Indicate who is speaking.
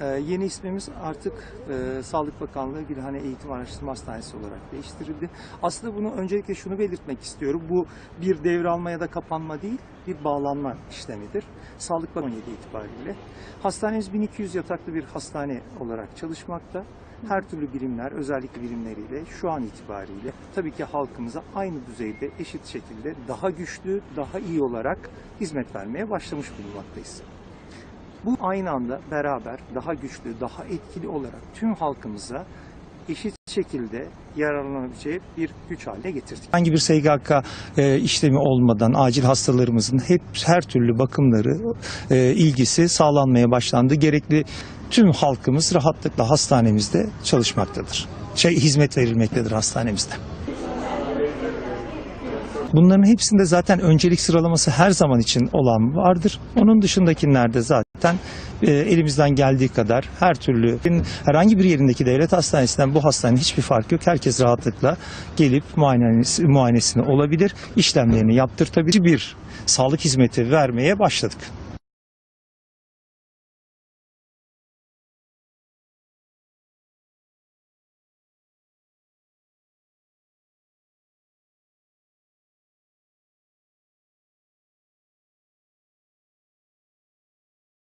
Speaker 1: Ee, yeni ismimiz artık e, Sağlık Bakanlığı Gülhane Eğitim Araştırma Hastanesi olarak değiştirildi. Aslında bunu öncelikle şunu belirtmek istiyorum. Bu bir devralma ya da kapanma değil, bir bağlanma işlemidir. Sağlık Bakanlığı 17 itibariyle. Hastanemiz 1200 yataklı bir hastane olarak çalışmakta. Her türlü birimler, özellikle birimleriyle şu an itibariyle tabii ki halkımıza aynı düzeyde eşit şekilde daha güçlü, daha iyi olarak hizmet vermeye başlamış bulunmaktayız. Bu aynı anda beraber daha güçlü, daha etkili olarak tüm halkımıza eşit şekilde yararlanabileceği bir güç haline getirdik. Hangi bir SGK e, işlemi olmadan acil hastalarımızın hep her türlü bakımları, e, ilgisi sağlanmaya başlandı. Gerekli tüm halkımız rahatlıkla hastanemizde çalışmaktadır. Şey hizmet verilmektedir hastanemizde. Bunların hepsinde zaten öncelik sıralaması her zaman için olan vardır. Onun dışındakilerde zaten e, elimizden geldiği kadar her türlü herhangi bir yerindeki devlet hastanesinden bu hastanenin hiçbir farkı yok. Herkes rahatlıkla gelip muayenesi, muayenesini olabilir, işlemlerini yaptırtabilir bir sağlık hizmeti vermeye başladık.